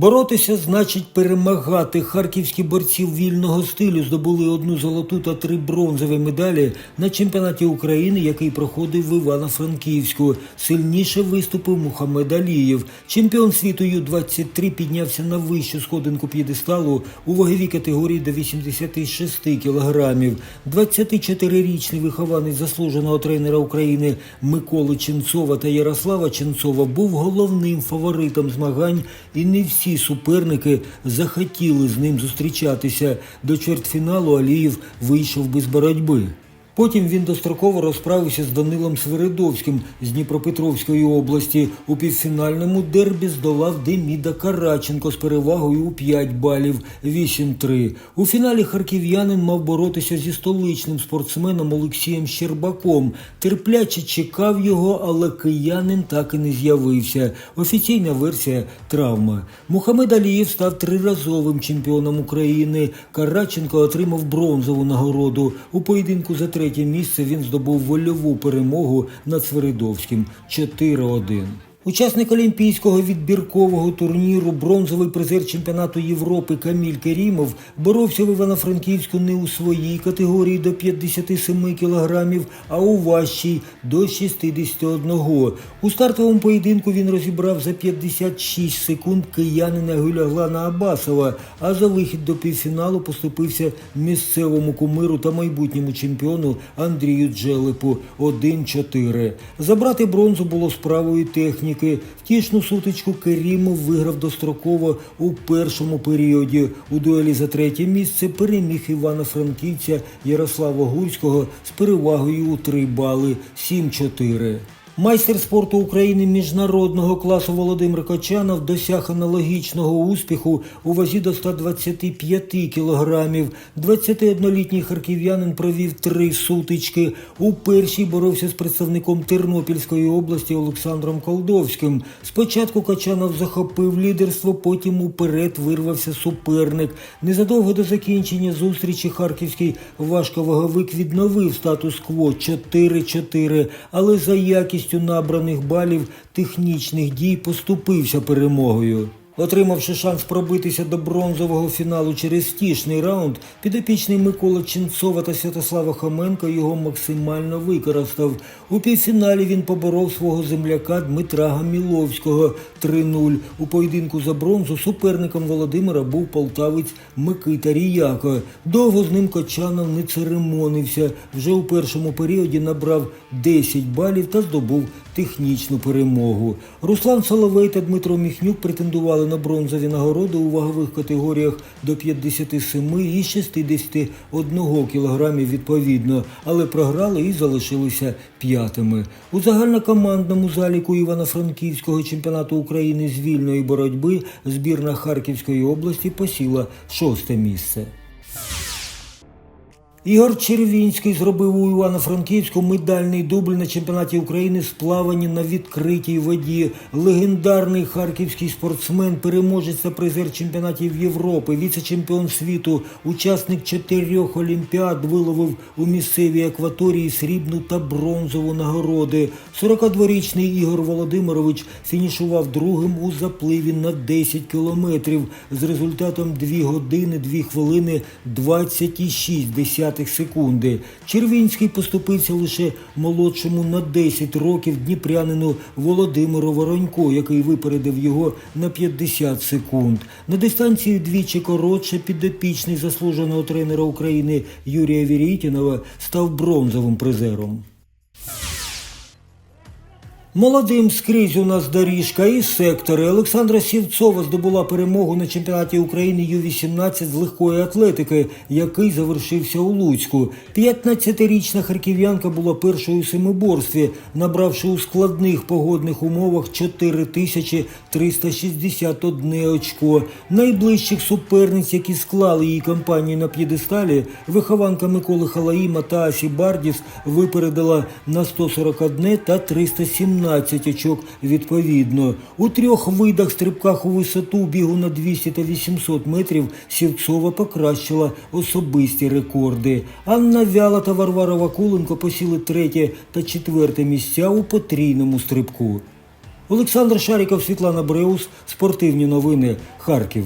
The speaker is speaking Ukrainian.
Боротися значить перемагати. Харківські борці вільного стилю здобули одну золоту та три бронзові медалі на чемпіонаті України, який проходив в Івано-Франківську. Сильніше виступив Мухаммед Алієв. Чемпіон світу Ю-23 піднявся на вищу сходинку п'єдесталу у ваговій категорії до 86 кілограмів. 24-річний вихованець заслуженого тренера України Миколи Ченцова та Ярослава Ченцова був головним фаворитом змагань, і не всі суперники захотіли з ним зустрічатися. До чвертьфіналу Аліїв вийшов без боротьби. Потім він достроково розправився з Данилом Свиридовським з Дніпропетровської області. У півфінальному дербі здолав Деміда Караченко з перевагою у 5 балів 8-3. У фіналі харків'янин мав боротися зі столичним спортсменом Олексієм Щербаком. Терпляче чекав його, але киянин так і не з'явився. Офіційна версія травма. Мухаммед Алієв став триразовим чемпіоном України. Караченко отримав бронзову нагороду. У поєдинку за третє місце він здобув вольову перемогу над Свиридовським 4-1. Учасник олімпійського відбіркового турніру, бронзовий призер чемпіонату Європи Каміль Керімов боровся в Івано-Франківську не у своїй категорії до 57 кілограмів, а у важчій до 61. У стартовому поєдинку він розібрав за 56 секунд киянина Гюляглана Абасова, а за вихід до півфіналу поступився місцевому кумиру та майбутньому чемпіону Андрію Джелепу 1-4. Забрати бронзу було справою техніки. Втішну сутичку Керімов виграв достроково у першому періоді. У дуелі за третє місце переміг Івано-Франківця Ярослава Гурського з перевагою у 3 бали 7-4. Майстер спорту України міжнародного класу Володимир Кочанов досяг аналогічного успіху у вазі до 125 кілограмів. 21-літній харків'янин провів три сутички. У першій боровся з представником Тернопільської області Олександром Колдовським. Спочатку Кочанов захопив лідерство, потім уперед вирвався суперник. Незадовго до закінчення зустрічі харківський важковаговик відновив статус-кво 4-4, але за якістю набраних балів технічних дій поступився перемогою. Отримавши шанс пробитися до бронзового фіналу через стішний раунд, підопічний Микола Ченцова та Святослава Хоменко його максимально використав. У півфіналі він поборов свого земляка Дмитра Гаміловського 3-0. У поєдинку за бронзу суперником Володимира був полтавець Микита Ріяко. Довго з ним Кочанов не церемонився. Вже у першому періоді набрав 10 балів та здобув технічну перемогу. Руслан Соловей та Дмитро Міхнюк претендували на бронзові нагороди у вагових категоріях до 57 і 61 кілограмів відповідно, але програли і залишилися п'ятими. У загальнокомандному заліку Івано-Франківського чемпіонату України з вільної боротьби збірна Харківської області посіла шосте місце. Ігор Червінський зробив у Івано-Франківську медальний дубль на чемпіонаті України з плавання на відкритій воді. Легендарний харківський спортсмен, переможець та призер чемпіонатів Європи, віце-чемпіон світу, учасник чотирьох олімпіад виловив у місцевій акваторії срібну та бронзову нагороди. 42-річний Ігор Володимирович фінішував другим у запливі на 10 кілометрів з результатом 2 години 2 хвилини 26 десятих секунди. Червінський поступився лише молодшому на 10 років дніпрянину Володимиру Воронько, який випередив його на 50 секунд. На дистанції двічі коротше підопічний заслуженого тренера України Юрія Вірітінова став бронзовим призером. Молодим скрізь у нас доріжка і сектори. Олександра Сівцова здобула перемогу на чемпіонаті України Ю-18 з легкої атлетики, який завершився у Луцьку. 15-річна харків'янка була першою у семиборстві, набравши у складних погодних умовах 4361 очко. Найближчих суперниць, які склали її кампанію на п'єдесталі, вихованка Миколи Халаїма та Асі Бардіс випередила на 141 та 317 очок відповідно. У трьох видах стрибках у висоту бігу на 200 та 800 метрів Сівцова покращила особисті рекорди. Анна Вяла та Варвара Вакуленко посіли третє та четверте місця у потрійному стрибку. Олександр Шаріков, Світлана Бреус, Спортивні новини, Харків.